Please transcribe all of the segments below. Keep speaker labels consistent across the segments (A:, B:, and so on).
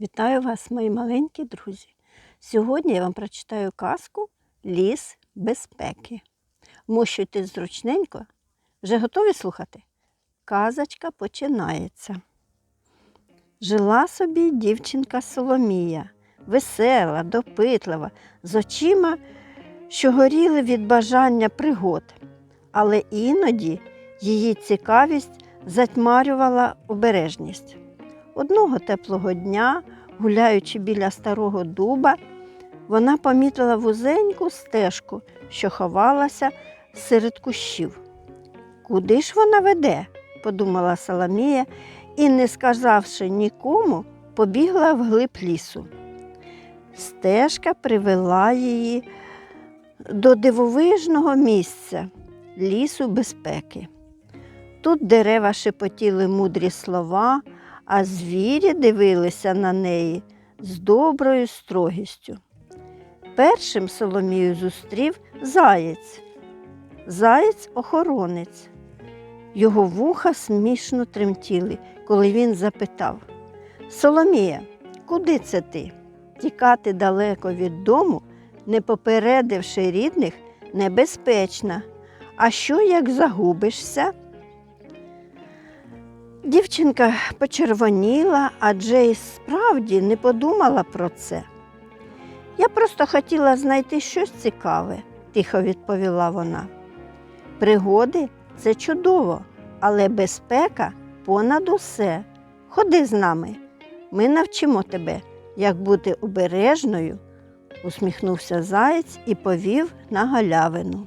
A: Вітаю вас, мої маленькі друзі. Сьогодні я вам прочитаю казку Ліс безпеки. Мощуйтесь зручненько. Вже готові слухати? Казочка починається. Жила собі дівчинка Соломія, весела, допитлива, з очима, що горіли від бажання пригод. Але іноді її цікавість затьмарювала обережність. Одного теплого дня, гуляючи біля старого дуба, вона помітила вузеньку стежку, що ховалася серед кущів. Куди ж вона веде? подумала Соломія і, не сказавши нікому, побігла вглиб лісу. Стежка привела її до дивовижного місця лісу безпеки. Тут дерева шепотіли мудрі слова, а звірі дивилися на неї з доброю строгістю. Першим Соломію зустрів заєць, заєць-охоронець. Його вуха смішно тремтіли, коли він запитав Соломія, куди це ти? Тікати далеко від дому, не попередивши рідних, небезпечно. А що, як загубишся? Дівчинка почервоніла, адже й справді не подумала про це. Я просто хотіла знайти щось цікаве, тихо відповіла вона. Пригоди це чудово, але безпека понад усе. Ходи з нами. Ми навчимо тебе, як бути обережною, усміхнувся заєць і повів на галявину.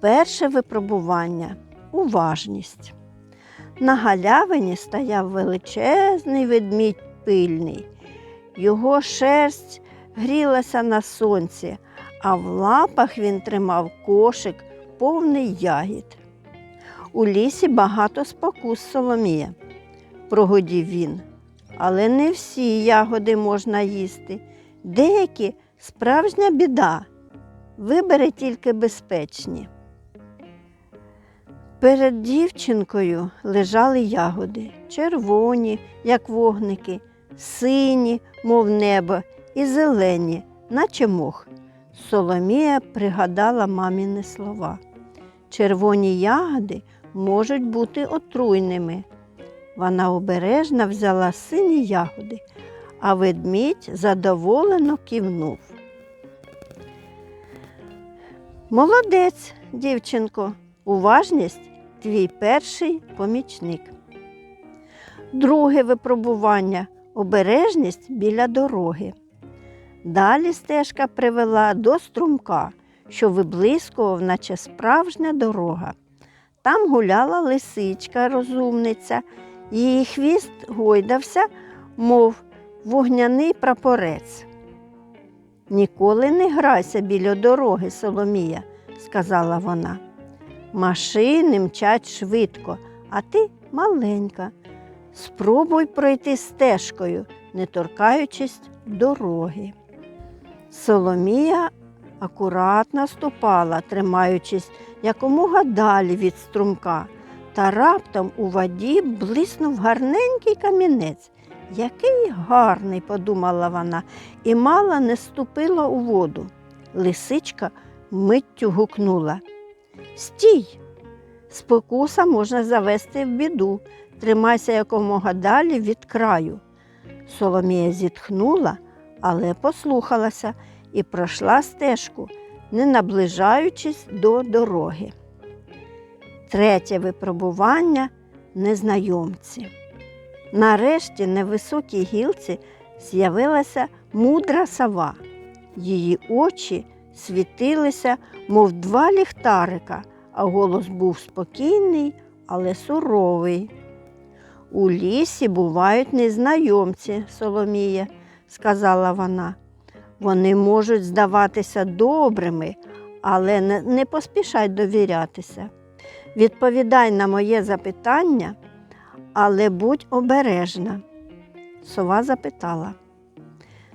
A: Перше випробування уважність. На галявині стояв величезний ведмідь пильний. Його шерсть грілася на сонці, а в лапах він тримав кошик, повний ягід. У лісі багато спокус Соломія, прогодів він. Але не всі ягоди можна їсти. Деякі справжня біда. Вибери тільки безпечні. Перед дівчинкою лежали ягоди, червоні, як вогники, сині, мов небо, і зелені, наче мох. Соломія пригадала маміни слова. Червоні ягоди можуть бути отруйними. Вона обережно взяла сині ягоди, а ведмідь задоволено кивнув. Молодець, дівчинко, уважність твій перший помічник. Друге випробування обережність біля дороги. Далі стежка привела до струмка, що виблискував, наче справжня дорога. Там гуляла лисичка, розумниця, її хвіст гойдався, мов вогняний прапорець. Ніколи не грайся біля дороги, Соломія, сказала вона. Машини мчать швидко, а ти маленька. Спробуй пройти стежкою, не торкаючись дороги. Соломія акуратно ступала, тримаючись якомога далі від струмка, та раптом у воді блиснув гарненький камінець. Який гарний, подумала вона, і мало не ступила у воду. Лисичка миттю гукнула. Стій! Спокуса можна завести в біду. Тримайся якомога далі від краю. Соломія зітхнула, але послухалася і пройшла стежку, не наближаючись до дороги. Третє випробування незнайомці. Нарешті на високій гілці з'явилася мудра сова. Її очі світилися, мов два ліхтарика, а голос був спокійний, але суровий. У лісі бувають незнайомці, Соломія, сказала вона. Вони можуть здаватися добрими, але не, поспішай довірятися. Відповідай на моє запитання, але будь обережна. Сова запитала.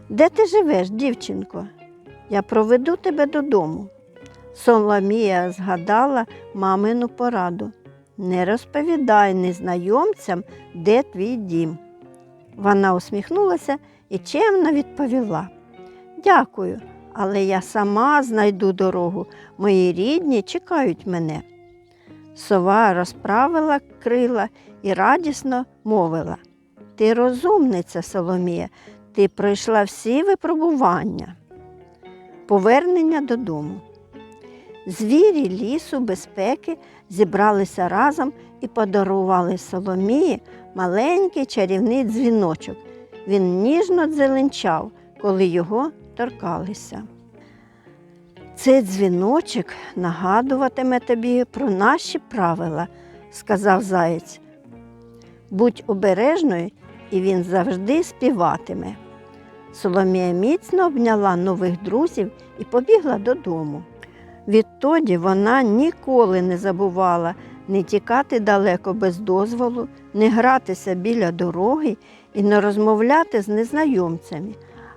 A: Де ти живеш, дівчинко? Я проведу тебе додому. Соломія згадала мамину пораду. Не розповідай незнайомцям, де твій дім. Вона усміхнулася і чемно відповіла: Дякую, але я сама знайду дорогу. Мої рідні чекають мене. Сова розправила крила і радісно мовила: Ти розумниця, Соломія, ти пройшла всі випробування. Повернення додому. Звірі лісу безпеки зібралися разом і подарували Соломії маленький чарівний дзвіночок. Він ніжно дзеленчав, коли його торкалися. Цей дзвіночок нагадуватиме тобі про наші правила, сказав заєць. Будь обережною, і він завжди співатиме. Соломія міцно обняла нових друзів і побігла додому. Відтоді вона ніколи не забувала не тікати далеко без дозволу, не гратися біля дороги і не розмовляти з незнайомцями.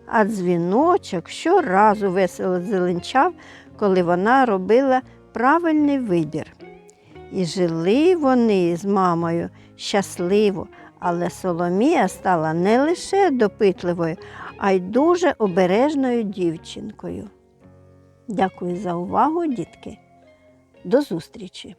A: А дзвіночок щоразу весело зеленчав, коли вона робила правильний вибір. І жили вони з мамою щасливо, але Соломія стала не лише допитливою, а й дуже обережною дівчинкою. Дякую за увагу, дітки. До зустрічі!